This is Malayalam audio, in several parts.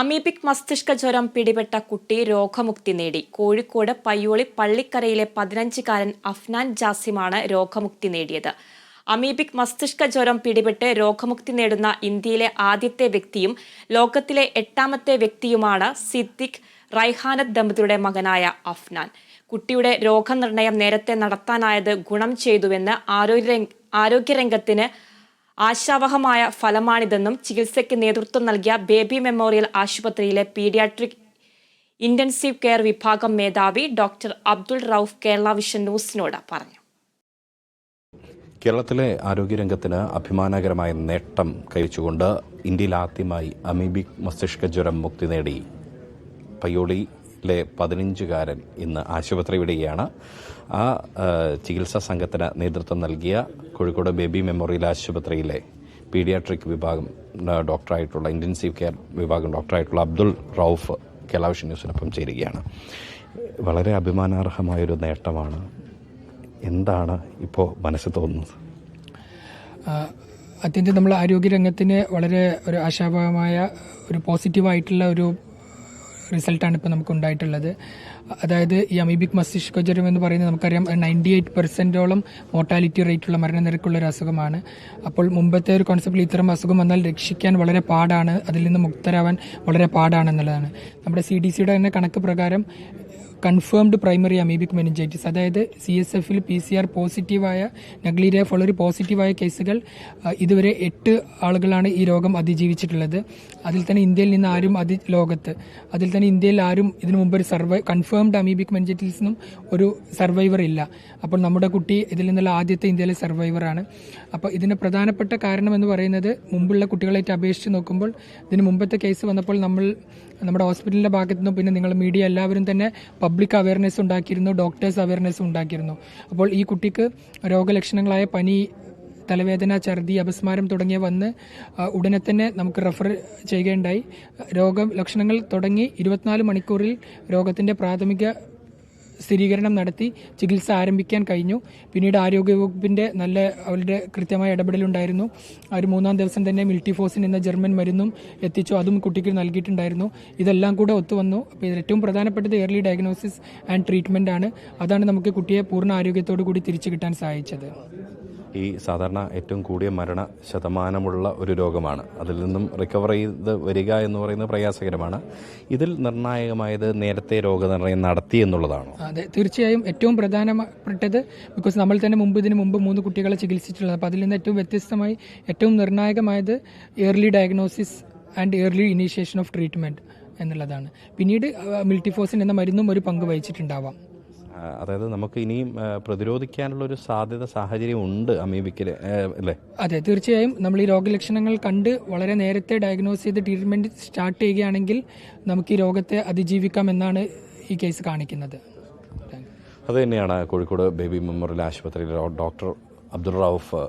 അമീബിക് മസ്തിഷ്ക ജ്വരം പിടിപെട്ട കുട്ടി രോഗമുക്തി നേടി. കോഴിക്കോട് പയ്യോളി പള്ളിക്കരയിലെ പതിനഞ്ചുകാരൻ അഫ്നാൻ ജാസിമാണ് രോഗമുക്തി നേടിയത്. അമീബിക് മസ്തിഷ്ക ജ്വരം പിടിപെട്ട് രോഗമുക്തി നേടുന്ന ഇന്ത്യയിലെ ആദ്യത്തെ വ്യക്തിയും ലോകത്തിലെ എട്ടാമത്തെ വ്യക്തിയുമാണ് സിദ്ദിഖ് റൈഹാനത്ത് ദമ്പതിയുടെ മകനായ അഫ്നാൻ. കുട്ടിയുടെ രോഗനിർണയം നേരത്തെ നടത്താനായത് ഗുണം ചെയ്തുവെന്ന് ആരോഗ്യ ആരോഗ്യരംഗത്തിന് ആശാവഹമായ ഫലമാണിതെന്നും ചികിത്സയ്ക്ക് നേതൃത്വം നൽകിയ ബേബി മെമ്മോറിയൽ ആശുപത്രിയിലെ പീഡിയാട്രിക് ഇന്റൻസീവ് കെയർ വിഭാഗം മേധാവി ഡോക്ടർ അബ്ദുൾ റൌഫ് കേരള വിഷൻ ന്യൂസിനോട് പറഞ്ഞു. കേരളത്തിലെ ആരോഗ്യരംഗത്തിന് അഭിമാനകരമായ നേട്ടം കൈവച്ചുകൊണ്ട് ഇന്ത്യയിൽ ആദ്യമായി അമീബിക് മസ്തിഷ്ക ജ്വരം മുക്തി നേടി. പയ്യോളിയിലെ പതിനഞ്ചുകാരൻ ഇന്ന് ആശുപത്രി വിടുകയാണ് ആ ചികിത്സാ സംഘത്തിന് നേതൃത്വം നൽകിയ കോഴിക്കോട് ബേബി മെമ്മോറിയൽ ആശുപത്രിയിലെ പീഡിയാട്രിക് വിഭാഗം ഡോക്ടറായിട്ടുള്ള ഇന്റൻസീവ് കെയർ വിഭാഗം ഡോക്ടറായിട്ടുള്ള അബ്ദുൾ റൌഫ് കലാവിഷ് ന്യൂസിനൊപ്പം ചേരുകയാണ്. വളരെ അഭിമാനാർഹമായൊരു നേട്ടമാണ്. എന്താണ് ഇപ്പോൾ മനസ്സിൽ തോന്നുന്നത്? അത്യന്തം നമ്മൾ ആരോഗ്യരംഗത്തിന് വളരെ ഒരു ആശാഭാവമായ ഒരു പോസിറ്റീവായിട്ടുള്ള ഒരു റിസൾട്ടാണ് ഇപ്പോൾ നമുക്ക് ഉണ്ടായിട്ടുള്ളത് അതായത് ഈ അമീബിക് മസ്തിഷ്ക ജ്വരം എന്ന് പറയുന്നത് നമുക്കറിയാം നയന്റി എയ്റ്റ് പെർസെന്റോളം മോർട്ടാലിറ്റി റേറ്റുള്ള മരണനിരക്കുള്ള ഒരു അസുഖമാണ്. അപ്പോൾ മുമ്പത്തെ ഒരു കോൺസെപ്റ്റിൽ ഇത്തരം അസുഖം വന്നാൽ രക്ഷിക്കാൻ വളരെ പാടാണ് അതിൽ നിന്ന് മുക്തരാവാൻ വളരെ പാടാണെന്നുള്ളതാണ്. നമ്മുടെ സി ഡി സിയുടെ തന്നെ കണക്ക് പ്രകാരം കൺഫേംഡ് പ്രൈമറി അമീബിക് മെനിഞ്ചൈറ്റിസ് അതായത് സി എസ് എഫിൽ പി സി ആർ പോസിറ്റീവായ നഗ്ലീരിയ ഫോളറി പോസിറ്റീവായ കേസുകൾ ഇതുവരെ എട്ട് ആളുകളാണ് ഈ രോഗം അതിജീവിച്ചിട്ടുള്ളത്. അതിൽ തന്നെ ഇന്ത്യയിൽ നിന്ന് ആരും അതി ലോകത്ത് അതിൽ തന്നെ ഇന്ത്യയിൽ ആരും ഇതിനു മുമ്പ് ഒരു സർവൈ കൺഫേംഡ് അമീബിക് മെനിഞ്ചൈറ്റിസിനും ഒരു സർവൈവർ ഇല്ല. അപ്പോൾ നമ്മുടെ കുട്ടി ഇതിൽ നിന്നുള്ള ആദ്യത്തെ ഇന്ത്യയിലെ സർവൈവറാണ് അപ്പോൾ ഇതിന് പ്രധാനപ്പെട്ട കാരണം എന്ന് പറയുന്നത് മുമ്പുള്ള കുട്ടികളായിട്ട് അപേക്ഷിച്ച് നോക്കുമ്പോൾ ഇതിന് മുമ്പത്തെ കേസ് വന്നപ്പോൾ നമ്മൾ നമ്മുടെ ഹോസ്പിറ്റലിന്റെ ഭാഗത്തു നിന്നും പിന്നെ നിങ്ങൾ മീഡിയ എല്ലാവരും തന്നെ പബ്ലിക് അവയർനെസ് ഉണ്ടാക്കിയിരുന്നു ഡോക്ടേഴ്സ് അവയർനെസ് ഉണ്ടാക്കിയിരുന്നു. അപ്പോൾ ഈ കുട്ടിക്ക് രോഗലക്ഷണങ്ങളായ പനി തലവേദന ഛർദി അപസ്മാരം തുടങ്ങിയ വന്ന് ഉടനെ തന്നെ നമുക്ക് റെഫർ ചെയ്യുകയുണ്ടായി. രോഗ ലക്ഷണങ്ങൾ തുടങ്ങി ഇരുപത്തിനാല് മണിക്കൂറിൽ രോഗത്തിന്റെ പ്രാഥമിക സ്ഥിരീകരണം നടത്തി ചികിത്സ ആരംഭിക്കാൻ കഴിഞ്ഞു. പിന്നീട് ആരോഗ്യവകുപ്പിന്റെ നല്ല അവരുടെ കൃത്യമായ ഇടപെടലുണ്ടായിരുന്നു. ഒരു മൂന്നാം ദിവസം തന്നെ മിൽട്ടിഫോസിൻ എന്ന ജർമ്മൻ മരുന്നും എത്തിച്ചു. അതും കുട്ടിക്ക് നൽകിയിട്ടുണ്ടായിരുന്നു. ഇതെല്ലാം കൂടെ ഒത്തുവന്നു. അപ്പോൾ ഏറ്റവും പ്രധാനപ്പെട്ടത് ഏർലി ഡയഗ്നോസിസ് ആൻഡ് ട്രീറ്റ്മെന്റ് ആണ്. അതാണ് നമുക്ക് കുട്ടിയെ പൂർണ ആരോഗ്യത്തോടു കൂടി തിരിച്ചു കിട്ടാൻ സഹായിച്ചത്. ഈ സാധാരണ ഏറ്റവും കൂടിയ മരണ ശതമാനമുള്ള ഒരു രോഗമാണ്. അതിൽ നിന്നും റിക്കവർ ചെയ്ത് വരിക എന്ന് പറയുന്നത് പ്രയാസകരമാണ്. ഇതിൽ നിർണായകമായത് നേരത്തെ രോഗനിർണയം നടത്തി എന്നുള്ളതാണ്? അതെ തീർച്ചയായും ഏറ്റവും പ്രധാനപ്പെട്ടത് ബിക്കോസ് നമ്മൾ തന്നെ മുമ്പ് ഇതിന് മുമ്പ് മൂന്ന് കുട്ടികളെ ചികിത്സിച്ചിട്ടുള്ളത്. അപ്പോൾ അതിൽ നിന്ന് ഏറ്റവും വ്യത്യസ്തമായി ഏറ്റവും നിർണായകമായത് early diagnosis and early initiation of treatment എന്നുള്ളതാണ്. പിന്നീട് മിൽട്ടിഫോസിൻ എന്ന മരുന്നും ഒരു പങ്ക് വഹിച്ചിട്ടുണ്ടാവാം. അതായത് നമുക്ക് ഇനിയും പ്രതിരോധിക്കാനുള്ള ഒരു സാധ്യത സാഹചര്യം ഉണ്ട് അമീബിക്കൽ അല്ലേ അതെ തീർച്ചയായും നമ്മൾ ഈ രോഗലക്ഷണങ്ങൾ കണ്ട് വളരെ നേരത്തെ ഡയഗ്നോസ് ചെയ്ത് ട്രീറ്റ്മെന്റ് സ്റ്റാർട്ട് ചെയ്യുകയാണെങ്കിൽ നമുക്ക് ഈ രോഗത്തെ അതിജീവിക്കാം എന്നാണ് ഈ കേസ് കാണിക്കുന്നത്. അത് തന്നെയാണ് കോഴിക്കോട് ബേബി മെമ്മോറിയൽ ആശുപത്രിയിലെ ഡോക്ടർ അബ്ദുൾ റൌഫ്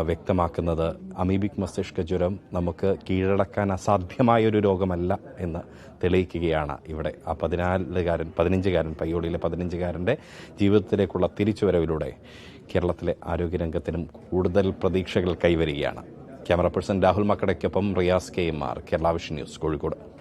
വ്യക്തമാക്കുന്നത് അമീബിക് മസ്തിഷ്ക ജ്വരം നമുക്ക് കീഴടക്കാൻ അസാധ്യമായൊരു രോഗമല്ല എന്ന് തെളിയിക്കുകയാണ് ഇവിടെ. ആ പതിനാലുകാരൻ പതിനഞ്ചുകാരൻ പയ്യോളിയിലെ പതിനഞ്ചുകാരന്റെ ജീവിതത്തിലേക്കുള്ള തിരിച്ചുവരവിലൂടെ കേരളത്തിലെ ആരോഗ്യരംഗത്തിനും കൂടുതൽ പ്രതീക്ഷകൾ കൈവരികയാണ്. Camera person Rahul മക്കടയ്ക്കൊപ്പം Riyas K M R Kerala Vision news Kozhikode.